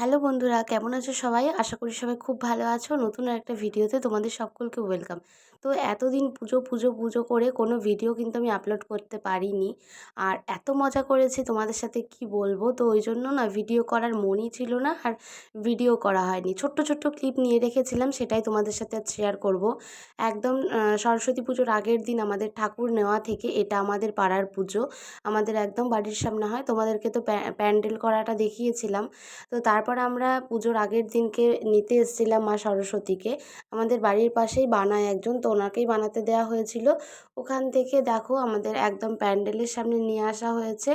Hello বন্ধুরা, কেমন আছো সবাই? আশা করি সবাই খুব ভালো আছো। নতুন একটা ভিডিওতে তোমাদের সকলকে ওয়েলকাম। তো এতদিন পুজো পুজো পুজো করে কোনো ভিডিও কিন্তু আমি আপলোড করতে পারিনি। আর এত মজা করেছি তোমাদের সাথে কি বলব? তো ওই জন্য না ভিডিও করার মনই ছিল না আর ভিডিও করা হয়নি। ছোট্ট ছোট্ট ক্লিপ নিয়ে রেখেছিলাম, সেটাই তোমাদের সাথে শেয়ার করব। একদম সরস্বতী পুজোর আগের দিন আমাদের ঠাকুর নেওয়া থেকে এটা আমাদের পাড়ার পুজো। আমাদের একদম বাড়ির সামনে হয়। তোমাদেরকে তো প্যান্ডেল করাটা দেখিয়েছিলাম। তো তারপর আমরা পুজোর আগের দিনকে নিতে এসেছিলাম মা সরস্বতীকে। আমাদের বাড়ির পাশেই বানায় একজন, তো ওনাকেই বানাতে দেওয়া হয়েছিল। ওখান থেকে দেখো আমাদের একদম প্যান্ডেলের সামনে নিয়ে আসা হয়েছে।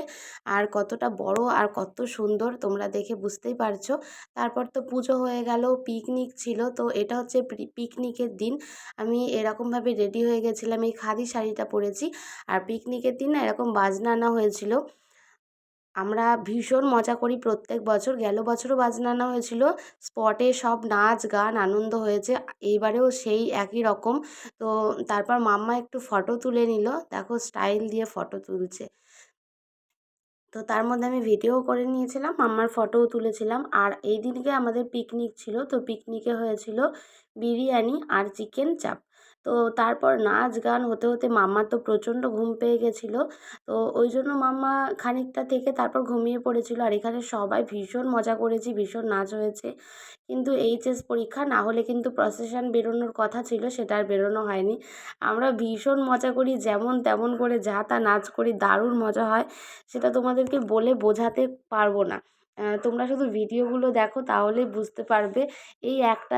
আর কতটা বড় আর কত সুন্দর তোমরা দেখে বুঝতেই পারছ। তারপর তো পুজো হয়ে গেল, পিকনিক ছিল, তো এটা হচ্ছে পিকনিকের দিন। আমি এরকমভাবে রেডি হয়ে গেছিলাম, এই খাদি শাড়িটা পরেছি। আর পিকনিকের দিন না এরকম বাজনা আনা হয়েছিল। আমরা ভীষণ মজা করি। প্রত্যেক বছর গেল বছরও বাজনা আনা হয়েছিল। স্পটে সব নাচ, গান আনন্দ হয়েছে। এইবারেও সেই একই রকম। তো তারপর মাম্মা একটু ফটো তুলে নিল। দেখো স্টাইল দিয়ে ফটো তুলছে। তো তার মধ্যে আমি ভিডিও করে নিয়েছিলাম, মাম্মার ফটোও তুলেছিলাম। আর এই দিনকে আমাদের পিকনিক ছিল। তো পিকনিকে হয়েছিল বিরিয়ানি আর চিকেন চাপ তো তারপর নাচ গান হতে হতে মাম্মার তো প্রচণ্ড ঘুম পেয়ে গেছিল। তো ওই জন্য মাম্মা খানিকটা থেকে তারপর ঘুমিয়ে পড়েছিল। আর এখানে সবাই ভীষণ মজা করেছি, ভীষণ নাচ হয়েছে। কিন্তু এইচএস পরীক্ষা না হলে কিন্তু প্রসেশন বেরোনোর কথা ছিল, সেটা আর বেরোনো হয়নি। আমরা ভীষণ মজা করি, যেমন তেমন করে যা তা নাচ করি, দারুণ মজা হয়, সেটা তোমাদেরকে বলে বোঝাতে পারব না। তোমরা শুধু ভিডিওগুলো দেখো তাহলেই বুঝতে পারবে। এই একটা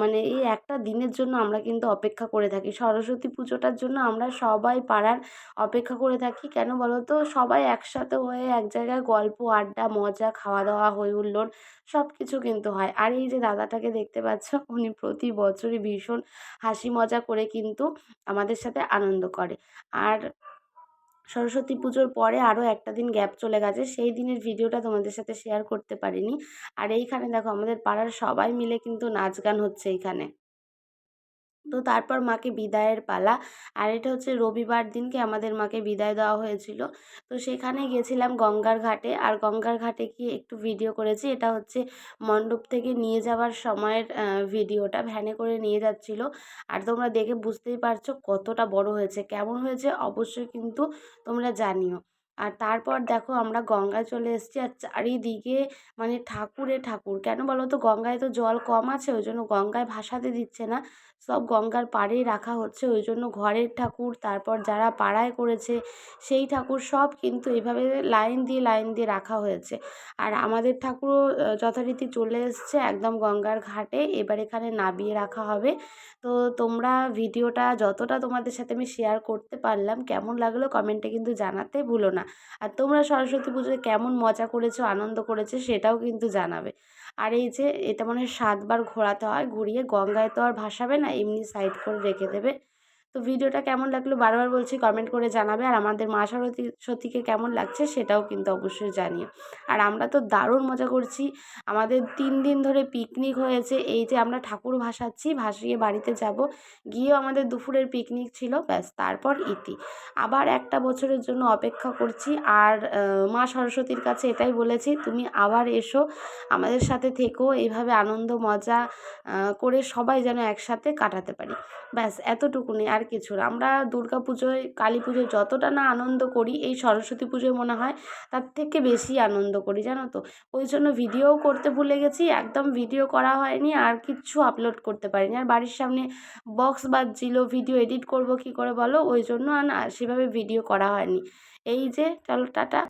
মানে এই একটা দিনের জন্য আমরা কিন্তু অপেক্ষা করে থাকি। সরস্বতী পুজোটার জন্য আমরা সবাই পাড়ার অপেক্ষা করে থাকি। কেন বলো তো সবাই একসাথে হয়ে এক জায়গায় গল্প, আড্ডা, মজা খাওয়া দাওয়া হই হুল্লোড় সব কিছু কিন্তু হয়। আর এই যে দাদাটাকে দেখতে পাচ্ছ, উনি প্রতি বছরই ভীষণ হাসি মজা করে কিন্তু আমাদের সাথে আনন্দ করে। আর সরস্বতী পুজোর পরে আরও একটা দিন গ্যাপ চলে গেছে, সেই দিনের ভিডিওটা তোমাদের সাথে শেয়ার করতে পারিনি। আর এইখানে দেখো আমাদের পাড়ার সবাই মিলে কিন্তু নাচ গান হচ্ছে এইখানে। তো তারপর মাকে বিদায়ের পালা। আর এটা হচ্ছে রবিবার দিনকে আমাদের মাকে বিদায় দেওয়া হয়েছিল। তো সেখানে গেছিলাম গঙ্গার ঘাটে। আর গঙ্গার ঘাটে গিয়ে একটু ভিডিও করেছি। এটা হচ্ছে মণ্ডপ থেকে নিয়ে যাওয়ার সময়ের ভিডিওটা ভ্যানে করে নিয়ে যাচ্ছিল। আর তোমরা দেখে বুঝতেই পারছ কতটা বড় হয়েছে। কেমন হয়েছে অবশ্যই কিন্তু তোমরা জানিও। আর তারপর দেখো আমরা গঙ্গায় চলে এসেছি। আর চারিদিকে মানে ঠাকুরে ঠাকুর। কেন বলো তো? গঙ্গায় তো জল কম আছে। ওই জন্য গঙ্গায় ভাসাতে দিচ্ছে না। সব গঙ্গার পাড়েই রাখা হচ্ছে। ওই জন্য ঘরের ঠাকুর, তারপর যারা পাড়ায় করেছে, সেই ঠাকুর সব কিন্তু এভাবে লাইন দিয়ে লাইন দিয়ে রাখা হয়েছে। আর আমাদের ঠাকুরও যথারীতি চলে এসছে একদম গঙ্গার ঘাটে। এবার এখানে নামিয়ে রাখা হবে। তো তোমরা ভিডিওটা যতটা তোমাদের সাথে আমি শেয়ার করতে পারলাম, কেমন লাগল কমেন্টে কিন্তু জানাতে ভুলো না। আর তোমরা সরস্বতী পুজোয় কেমন মজা করেছ, আনন্দ করেছ, সেটাও কিন্তু জানাবে। আর এই যে, এটা মনে হয় সাতবার ঘোরাতে হয়, ঘুরিয়ে গঙ্গায় তো আর ভাসাবে না এমনি সাইড করে রেখে দেবে। তো ভিডিওটা কেমন লাগল বারবার বলছি কমেন্ট করে জানাবে। আর আমাদের মা সরস্বতী সতীকে কেমন লাগছে সেটাও কিন্তু অবশ্যই জানিও। আর আমরা তো দারুণ মজা করছি। আমাদের তিন দিন ধরে পিকনিক হয়েছে। এই যে আমরা ঠাকুর ভাসাচ্ছি, ভাসিয়ে বাড়িতে যাব। গিয়েও আমাদের দুপুরের পিকনিক ছিল। ব্যাস, তারপর ইতি। আবার একটা বছরের জন্য অপেক্ষা করছি। আর মা সরস্বতীর কাছে এটাই বলেছি, তুমি আবার এসো। আমাদের সাথে থেকো। এইভাবে আনন্দ, মজা করে সবাই যেন একসাথে কাটাতে পারি। ব্যাস, এতটুকুনি। আর কিছু না। আমরা দুর্গা পুজোয়, কালী পুজোয় যতটা না আনন্দ করি, এই সরস্বতী পুজোয় মনে হয় তার থেকে বেশি আনন্দ করি, জানো তো? ওই জন্য ভিডিওও করতে ভুলে গেছি, একদম ভিডিও করা হয়নি, আর কিচ্ছু আপলোড করতে পারিনি। আর বাড়ির সামনে বক্স বাজছিল ভিডিও এডিট করব কি করে বলো? ওই জন্য আর সেভাবে ভিডিও করা হয়নি। এই যে, চলো, টাটা।